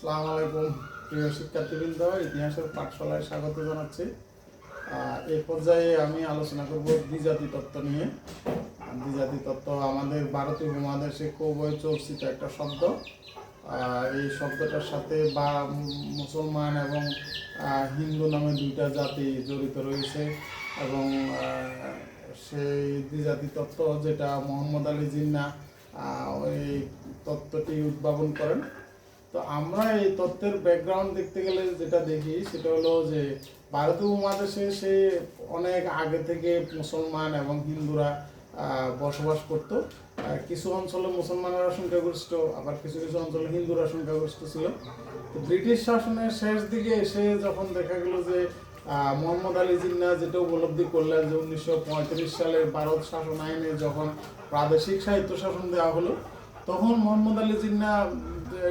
আসসালামু আলাইকুম, প্রিয় শিক্ষার্থীবৃন্দ, ইতিহাসের পাঠশালায় স্বাগত জানাচ্ছি। এই পর্যায়ে আমি আলোচনা করব দ্বিজাতি তত্ত্ব নিয়ে। দ্বিজাতি তত্ত্ব আমাদের ভারতীয় উপমহাদেশে খুবই চর্চিত একটা শব্দ। এই শব্দটার সাথে বা মুসলমান এবং হিন্দু নামে দুইটা জাতি জড়িত রয়েছে এবং সেই দ্বিজাতি তত্ত্ব যেটা মোহাম্মদ আলী জিন্না ওই তত্ত্বটি উদ্ভাবন করেন। তো আমরা এই তত্ত্বের ব্যাকগ্রাউন্ড দেখতে গেলে যেটা দেখি, সেটা হলো যে ভারতীয় উপমহাদেশে সে অনেক আগে থেকে মুসলমান এবং হিন্দুরা বসবাস করত। কিছু অঞ্চলে মুসলমানেরা সংখ্যাগরিষ্ঠ, আবার কিছু কিছু অঞ্চলে হিন্দুরা সংখ্যাগরিষ্ঠ ছিল। তো ব্রিটিশ শাসনের শেষ দিকে এসে যখন দেখা গেল যে মোহাম্মদ আলী জিন্না যেটা উপলব্ধি করলেন যে উনিশশো পঁয়ত্রিশ সালের ভারত শাসন আইনে যখন প্রাদেশিক সাহিত্য শাসন দেওয়া হলো তখন মোহাম্মদ আলী জিন্না,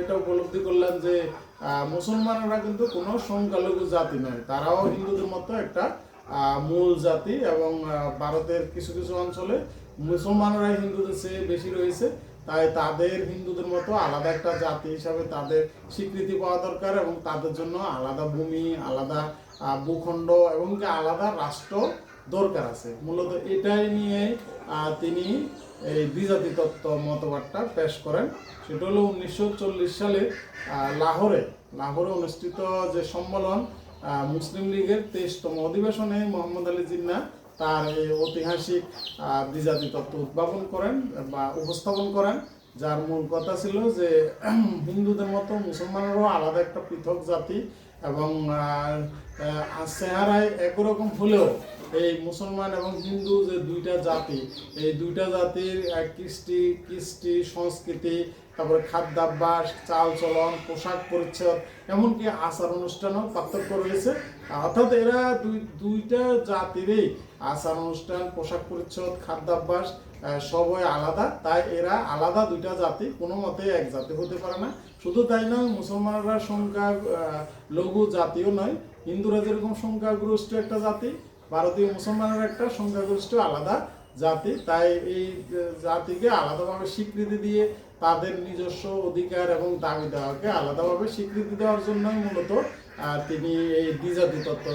এটা উপলব্ধি করলেন যে মুসলমানরা কিন্তু কোনো সংখ্যালঘু জাতি নয়। তারাও হিন্দুদের মতো একটা মূল জাতি এবং ভারতের কিছু কিছু অঞ্চলে মুসলমানরাই হিন্দুদের চেয়ে বেশি রয়েছে। তাই তাদের হিন্দুদের মতো আলাদা একটা জাতি হিসাবে তাদের স্বীকৃতি পাওয়া দরকার এবং তাদের জন্য আলাদা ভূমি, আলাদা ভূখণ্ড এবং আলাদা রাষ্ট্র দরকার আছে। মূলত এটাই নিয়ে তিনি এই দ্বিজাতি তত্ত্ব মতবাদটা পেশ করেন। সেটা হলো উনিশশো চল্লিশ সালে লাহোরে লাহোরে অনুষ্ঠিত যে সম্মেলন মুসলিম লীগের তেইশতম অধিবেশনে মোহাম্মদ আলী জিন্না তার এই ঐতিহাসিক দ্বিজাতি তত্ত্ব উদ্ভাবন করেন বা উপস্থাপন করেন। যার মূল কথা ছিল যে হিন্দুদের মতো মুসলমানেরও আলাদা একটা পৃথক জাতি এবং চেহারায় একরকম হলেও এই মুসলমান এবং হিন্দু যে দুইটা জাতি, এই দুইটা জাতির কৃষ্টি কৃষ্টি সংস্কৃতি, তারপরে খাদ্যাভ্যাস, চালচলন, পোশাক পরিচ্ছদ, এমনকি আচার অনুষ্ঠানও পার্থক্য রয়েছে। অর্থাৎ এরা দুই, দুইটা জাতিরই আচার অনুষ্ঠান, পোশাক পরিচ্ছদ, খাদ্যাভ্যাস সবই আলাদা। তাই এরা আলাদা দুইটা জাতি, কোনো মতে এক জাতি হতে পারে না। শুধু তাই নয়, মুসলমানরা সংখ্যা লঘু জাতিও নয়। হিন্দুরা যেরকম সংখ্যাগরিষ্ঠ একটা জাতি, ভারতীয় মুসলমানের একটা সংখ্যাগরিষ্ঠ আলাদা জাতি। তাই এই জাতিকে আলাদাভাবে স্বীকৃতি দিয়ে তাদের নিজস্ব অধিকার এবং দাবি দেওয়াকে আলাদাভাবে স্বীকৃতি দেওয়ার জন্যই মূলত তিনি এই দ্বিজাতি তত্ত্ব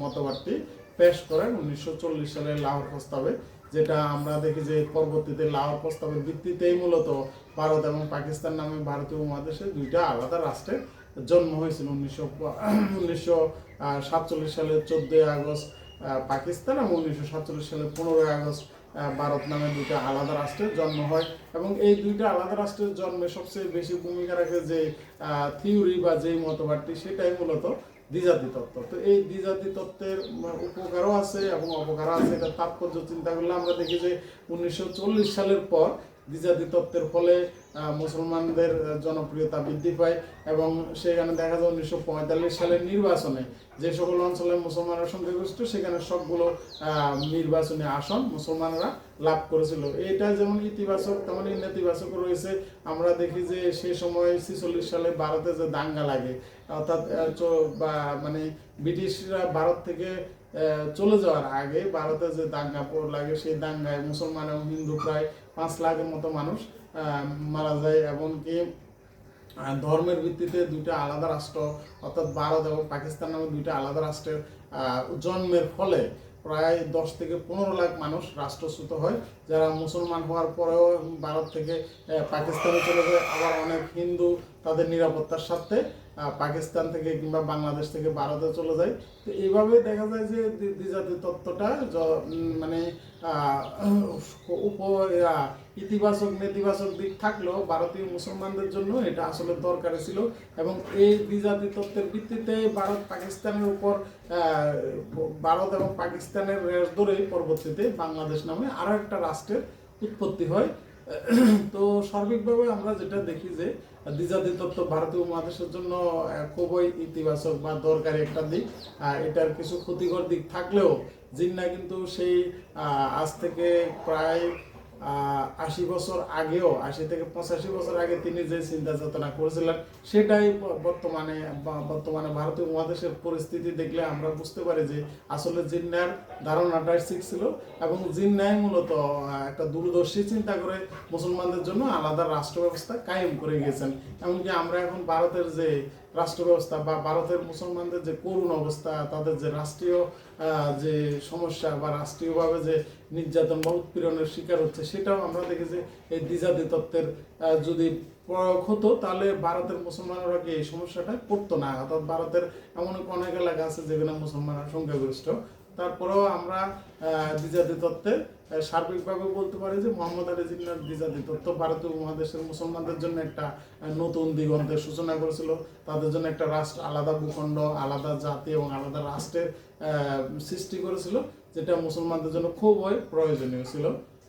মতবাদটি পেশ করেন উনিশশো চল্লিশ সালের লাহোর প্রস্তাবে, যেটা আমরা দেখি যে পরবর্তীতে লাহোর প্রস্তাবের ভিত্তিতেই মূলত ভারত এবং পাকিস্তান নামে ভারতীয় উপমহাদেশে দুইটা আলাদা রাষ্ট্রের জন্ম হয়েছিল। উনিশশো উনিশশো সাতচল্লিশ সালের চোদ্দোই আগস্ট পাকিস্তান এবং উনিশশো সাতচল্লিশ সালের পনেরোই আগস্ট ভারত নামে দুইটা আলাদা রাষ্ট্রের জন্ম হয় এবং এই দুইটা আলাদা রাষ্ট্রের জন্মে সবচেয়ে বেশি ভূমিকা রাখে যে থিওরি বা যেই মতবাদটি, সেটাই মূলত দ্বিজাতি তত্ত্ব তো এই দ্বিজাতি তত্ত্বের উপকারও আছে এবং অপকারও আছে। এটা তাৎপর্য চিন্তা করলে আমরা দেখি যে উনিশশো চল্লিশ সালের পর দ্বিজাতি তত্ত্বের ফলে মুসলমানদের জনপ্রিয়তা বৃদ্ধি পায় এবং সেখানে দেখা যায় উনিশশো পঁয়তাল্লিশ সালের নির্বাচনে যে সকল অঞ্চলে মুসলমানরা সংখ্যাগরিষ্ঠ সেখানে সবগুলো নির্বাচনী আসন মুসলমানরা লাভ করেছিল। এটা যেমন ইতিবাচক তেমনই নেতিবাচক রয়েছে। আমরা দেখি যে সেই সময় ছিচল্লিশ সালে ভারতে যে দাঙ্গা লাগে, অর্থাৎ বা মানে ব্রিটিশরা ভারত থেকে চলে যাওয়ার আগে ভারতে যে দাঙ্গা পড় লাগে, সেই দাঙ্গায় মুসলমান এবং হিন্দু প্রায় পাঁচ লাখের মতো মানুষ মারা যায় এমনকি ধর্মের ভিত্তিতে দুইটা আলাদা রাষ্ট্র, অর্থাৎ ভারত এবং পাকিস্তান নামে দুইটা আলাদা রাষ্ট্রের জন্মের ফলে প্রায় দশ থেকে পনেরো লাখ মানুষ রাষ্ট্রচ্যুত হয়, যারা মুসলমান হওয়ার পরেও ভারত থেকে পাকিস্তানে চলে যায়। আবার অনেক হিন্দু তাদের নিরাপত্তার সাথে পাকিস্তান থেকে কিংবা বাংলাদেশ থেকে ভারতে চলে যায়। তো এইভাবে দেখা যায় যে দ্বি- দ্বিজাতি তত্ত্বটা মানে উপ ইতিবাচক, নেতিবাচক দিক থাকলেও ভারতীয় মুসলমানদের জন্য এটা আসলে দরকারি ছিল। এবং এই দ্বিজাতি তত্ত্বের ভিত্তিতে ভারত পাকিস্তানের উপর ভারত এবং পাকিস্তানের রেশ ধরে পরবর্তীতে বাংলাদেশ নামে আরও একটা রাষ্ট্রের উৎপত্তি হয়। তো সার্বিকভাবে আমরা যেটা দেখি যে দ্বিজাতি তত্ত্ব ভারতীয় মহাদেশের জন্য খুবই ইতিবাচক বা দরকারি একটা দিক। এটার কিছু ক্ষতিকর দিক থাকলেও জিন্না কিন্তু সেই আজ থেকে প্রায় আশি বছর আগেও, আশি থেকে পঁচাশি বছর আগে তিনি যে চিন্তা চেতনা করেছিলেন, সেটাই বর্তমানে বর্তমানে ভারতীয় মহাদেশের পরিস্থিতি দেখলে আমরা বুঝতে পারি যে আসলে জিন্নার ধারণাটাই ঠিক ছিল এবং জিন্নাই মূলত একটা দূরদর্শী চিন্তা করে মুসলমানদের জন্য আলাদা রাষ্ট্র ব্যবস্থা কায়েম করে গিয়েছেন এমনকি আমরা এখন ভারতের যে রাষ্ট্র ব্যবস্থা বা ভারতের মুসলমানদের যে করুণ অবস্থা, তাদের যে রাষ্ট্রীয় যে সমস্যা বা রাষ্ট্রীয়ভাবে যে নির্যাতন বা উৎপীড়নের শিকার হচ্ছে, সেটাও আমরা দেখি যে এই দ্বিজাতি তত্ত্বের যদি প্রয়োগ হতো, তাহলে ভারতের মুসলমানরা কি এই সমস্যাটা পড়তো না? অর্থাৎ ভারতের এমন অনেক এলাকা আছে যেখানে মুসলমানরা সংখ্যাগরিষ্ঠ। তারপরেও আমরা দ্বিজাতি তত্ত্বে সার্বিকভাবে বলতে পারি যে মোহাম্মদ আলী জিন্নার দ্বিজাতি তত্ত্ব ভারতীয় মহাদেশের মুসলমানদের জন্য একটা নতুন দিগন্তের সূচনা করেছিল। তাদের জন্য একটা রাষ্ট্র, আলাদা ভূখণ্ড, আলাদা জাতি এবং আলাদা রাষ্ট্রের সৃষ্টি করেছিল, যেটা মুসলমানদের জন্য খুবই প্রয়োজনীয় ছিল।